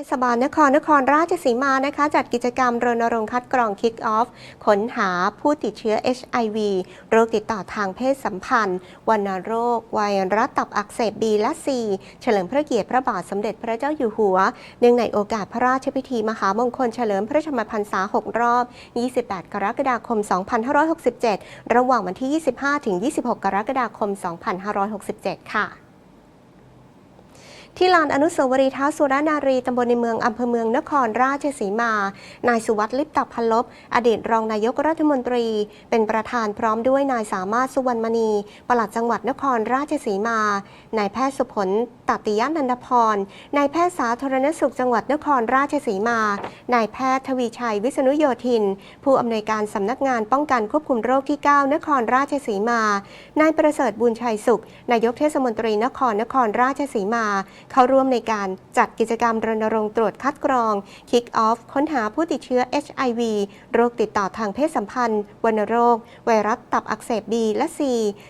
เทศบาลนครนครราชสีมานะคะ จัดกิจกรรมรณรงค์คัดกรองคิกออฟค้นหาผู้ติดเชื้อ HIV โรคติดต่อทางเพศสัมพันธ์วัณโรค ไวรัสตับอักเสบ B และ C เฉลิมพระเกียรติพระบาทสมเด็จพระเจ้าอยู่หัว เนื่องในโอกาสพระราชพิธีมหามงคลเฉลิมพระชนมพรรษา 6 รอบ 28 กรกฎาคม 2567 ระหว่างวันที่ 25-26 กรกฎาคม 2567 ค่ะ ที่ลานอนุสาวรีย์ท้าวสุรนารีตำบลในเมืองอำเภอเมืองนครราชสีมา นายสุวัสดิ์ลิปตพันลบ อดีตรองนายกรัฐมนตรี เป็นประธานพร้อมด้วยนายสามารถสุวรรณมณีปลัดจังหวัดนครราชสีมานายแพทย์สุผล ตัติยนันทพร นายแพทย์สาธารณสุขจังหวัดนครราชสีมา นายแพทย์ทวีชัยวิษณุโยธิน ผู้อำนวยการสำนักงานป้องกันควบคุมโรคที่ 9 นครราชสีมา นายประเสริฐบุญชัยสุข นายกเทศมนตรีนครนครราชสีมา เข้าร่วมในการจัดกิจกรรมรณรงค์ตรวจคัดกรอง Kick Off ค้นหาผู้ติดเชื้อ HIV โรคติดต่อทางเพศสัมพันธ์วัณโรค ไวรัสตับอักเสบ B และ C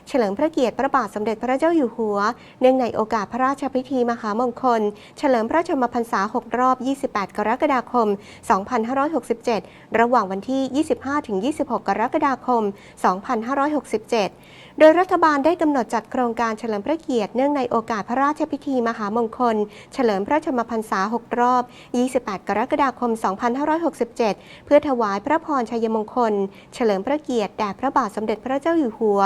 เฉลิมพระเกียรติพระบาทสมเด็จพระเจ้าอยู่หัว เนื่องในโอกาสพระราชพิธีมหามงคล เฉลิมพระชนมพรรษา 6 รอบ 28 กรกฎาคม 2567 ระหว่างวันที่ 25-26 กรกฎาคม 2567 โดยรัฐบาลได้กำหนดจัดโครงการเฉลิมพระเกียรติเนื่องในโอกาสพระราชพิธีมหามงคล เฉลิมพระชนมพรรษา 6 รอบ 28 กรกฎาคม 2567 เพื่อถวายพระพรชัยมงคล เฉลิมพระเกียรติแด่พระบาทสมเด็จพระเจ้าอยู่หัว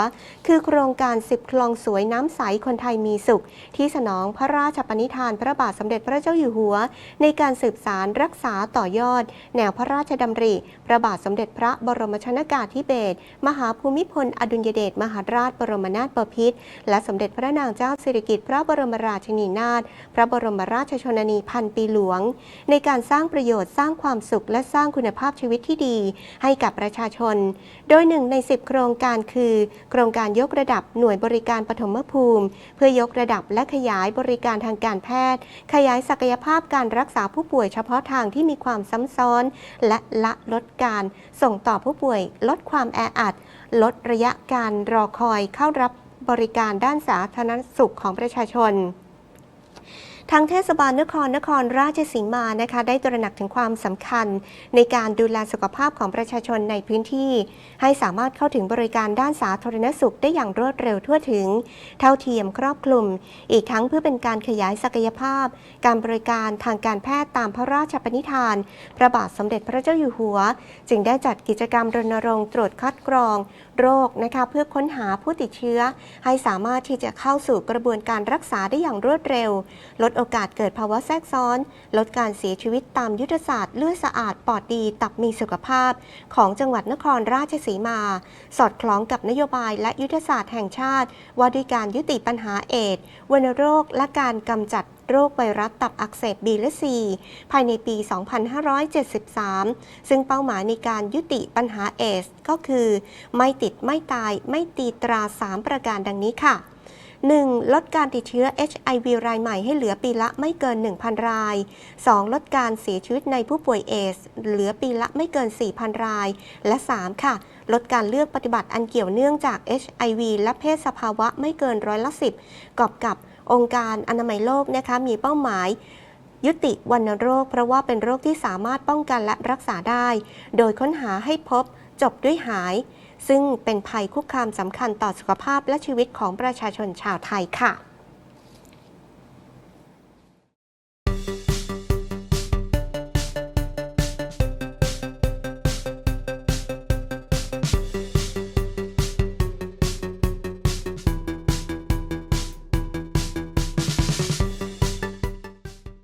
คือโครงการ 10 คลองสวยน้ำใสคนไทยมีสุข ที่สนองพระราชปณิธานพระบาทสมเด็จพระเจ้าอยู่หัว ในการสืบสารรักษาต่อยอด แนวพระราชดำริ พระบาทสมเด็จพระบรมชนากาธิเบศรมหาภูมิพล อดุลยเดชมหาราชบรมนาถบพิตรและสมเด็จพระนางเจ้าสิริกิติ์พระบรมราชินีนาถพระบรมราชชนนีพันปีหลวง ในการสร้างประโยชน์สร้างความสุขและสร้างคุณภาพชีวิตที่ดี ให้กับประชาชน โดยหนึ่งใน 10 โครงการคือ โครงการยกระดับหน่วยบริการปฐมภูมิ เพื่อยกระดับและขยายบริการทางการแพทย์ ขยายศักยภาพการรักษาผู้ป่วยเฉพาะทางที่มีความซ้ำซ้อน และละลดการส่งต่อผู้ป่วย ลดความแออัด ลดระยะการรอคอยเข้ารับบริการด้านสาธารณสุขของประชาชน ทางเทศบาลนครนครราชสีมานะคะ ได้ตระหนักถึงความสำคัญ ในการดูแลสุขภาพของประชาชนในพื้นที่ ให้สามารถเข้าถึงบริการด้านสาธารณสุขได้อย่างรวดเร็วทั่วถึง เท่าเทียมครอบคลุม อีกทั้งเพื่อเป็นการขยายศักยภาพ การบริการทางการแพทย์ตามพระราชปณิธาน พระบาทสมเด็จพระเจ้าอยู่หัว จึงได้จัดกิจกรรมรณรงค์ตรวจคัดกรองโรคนะคะเพื่อค้นหาผู้ติดเชื้อ ให้สามารถที่จะเข้าสู่กระบวนการรักษาได้อย่างรวดเร็ว ลดโอกาสเกิดภาวะแทรกซ้อน ลดการเสียชีวิตตามยุทธศาสตร์เลือดสะอาดปอดดีตับมีสุขภาพ ของจังหวัดนครราชสีมา สอดคล้องกับนโยบายและยุทธศาสตร์แห่งชาติ ว่าด้วยการยุติปัญหาเอดส์วัณโรคและการกำจัดโรคไวรัสตับอักเสบ B และ C ภายในปี 2573 ซึ่งเป้าหมายในการยุติปัญหาเอส ก็คือ ไม่ติดไม่ตายไม่ตีตรา 3 ประการดังนี้ค่ะ 1. ลดการติดเชื้อ HIV รายใหม่ให้เหลือปีละไม่เกิน 1,000 ราย 2. ลดการเสียชีวิตในผู้ป่วยเอส เหลือปีละไม่เกิน 4,000 ราย และ 3. ค่ะ ลดการเลือกปฏิบัติอันเกี่ยวเนื่องจาก HIV และเพศสภาวะไม่เกินร้อยละ10กอบกับ องค์การอนามัยโลกนะคะมีเป้าหมายยุติวัณโรค เพราะว่าเป็นโรคที่สามารถป้องกันและรักษาได้ โดยค้นหาให้พบจบด้วยหาย ซึ่งเป็นภัยคุกคามสำคัญต่อสุขภาพและชีวิตของประชาชนชาวไทยค่ะ